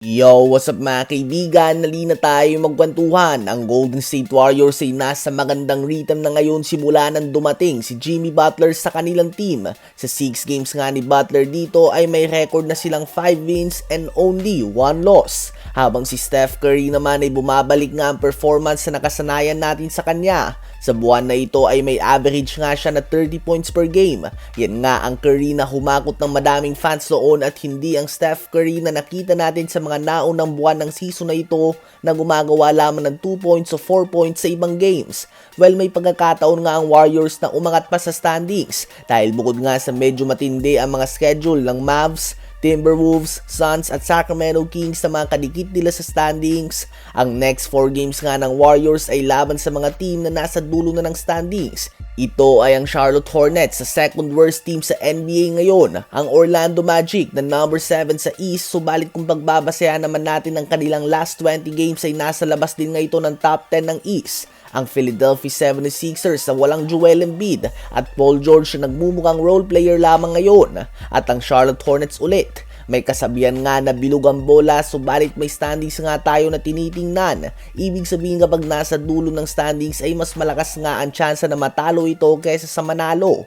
Yo, what's up mga kaibigan? Nali na tayo magkwentuhan. Ang Golden State Warriors ay nasa magandang rhythm na ngayon simula nang dumating si Jimmy Butler sa kanilang team. Sa 6 games nga ni Butler dito ay may record na silang 5 wins and only 1 loss. Habang si Steph Curry naman ay bumabalik nga ang performance na nakasanayan natin sa kanya. Sa buwan na ito ay may average nga siya na 30 points per game. Yan nga ang Curry na humakot ng madaming fans noon at hindi ang Steph Curry na nakita natin sa mga naunang buwan ng season na ito na gumagawa lamang ng 2 points o 4 points sa ibang games. Well, may pagkakataon nga ang Warriors na umangat pa sa standings dahil bukod nga sa medyo matindi ang mga schedule ng Mavs, Timberwolves, Suns at Sacramento Kings sa mga kadikit nila sa standings. Ang next 4 games nga ng Warriors ay laban sa mga team na nasa dulo na ng standings. Ito ay ang Charlotte Hornets sa second worst team sa NBA ngayon, ang Orlando Magic na number 7 sa East subalit kung pagbabasehan naman natin ang kanilang last 20 games ay nasa labas din nga ito ng top 10 ng East ang Philadelphia 76ers na walang Joel Embiid at Paul George na nagmumukhang role player lamang ngayon at ang Charlotte Hornets ulit. May kasabihan nga na bilog ang bola subalit may standings nga tayo na tinitingnan. Ibig sabihin kapag nasa dulo ng standings ay mas malakas nga ang tsansa na matalo ito kaysa sa manalo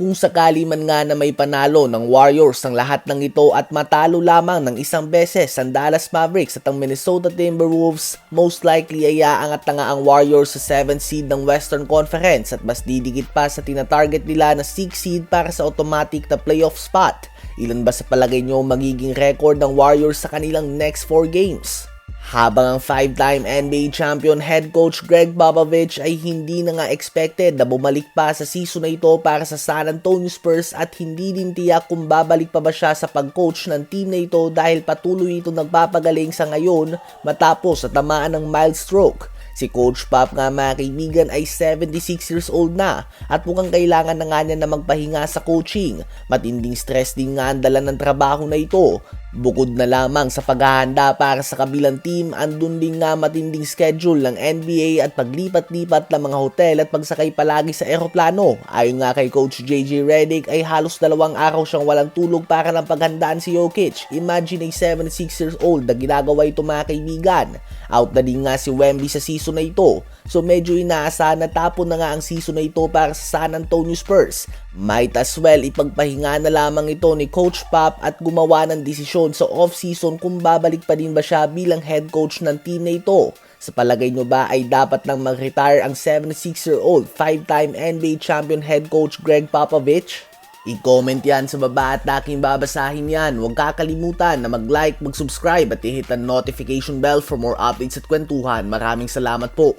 kung sakali man nga na may panalo ng Warriors ng lahat ng ito at matalo lamang ng isang beses ang Dallas Mavericks at ang Minnesota Timberwolves, most likely ay aangat na nga ang Warriors sa 7th seed ng Western Conference at mas didikit pa sa tinatarget nila na 6 seed para sa automatic na playoff spot. Ilan ba sa palagay nyo magiging record ng Warriors sa kanilang next 4 games? Habang ang 5-time NBA champion head coach Greg Popovich ay hindi na nga expected na bumalik pa sa season na ito para sa San Antonio Spurs at hindi din tiyak kung babalik pa ba siya sa pag-coach ng team na ito dahil patuloy ito nagpapagaling sa ngayon matapos sa tamaan ng mild stroke. Si Coach Pop nga mga kaibigan ay 76 years old na at mukhang kailangan na nga niya na magpahinga sa coaching. Matinding stress din nga ang dala ng trabaho na ito. Bukod na lamang sa paghahanda para sa kabilang team, andun din nga matinding schedule ng NBA at paglipat-lipat ng mga hotel at pagsakay palagi sa eroplano. Ayon nga kay Coach JJ Redick ay halos dalawang araw siyang walang tulog para lang paghandaan si Jokic. Imagine a 76 years old na ginagawa ito mga kaibigan. Out na din nga si Wemby sa season na ito. So medyo inaasahan na tapon na nga ang season na ito para sa San Antonio Spurs. Might as well ipagpahinga na lamang ito ni Coach Pop at gumawa ng desisyon sa off-season kung babalik pa din ba siya bilang head coach ng team na ito. Sa palagay nyo ba ay dapat nang mag-retire ang 76-year-old 5-time NBA champion head coach Greg Popovich? I-comment yan sa baba at aking babasahin yan. Huwag kakalimutan na mag-like, mag-subscribe at i-hit ang notification bell for more updates at kwentuhan. Maraming salamat po.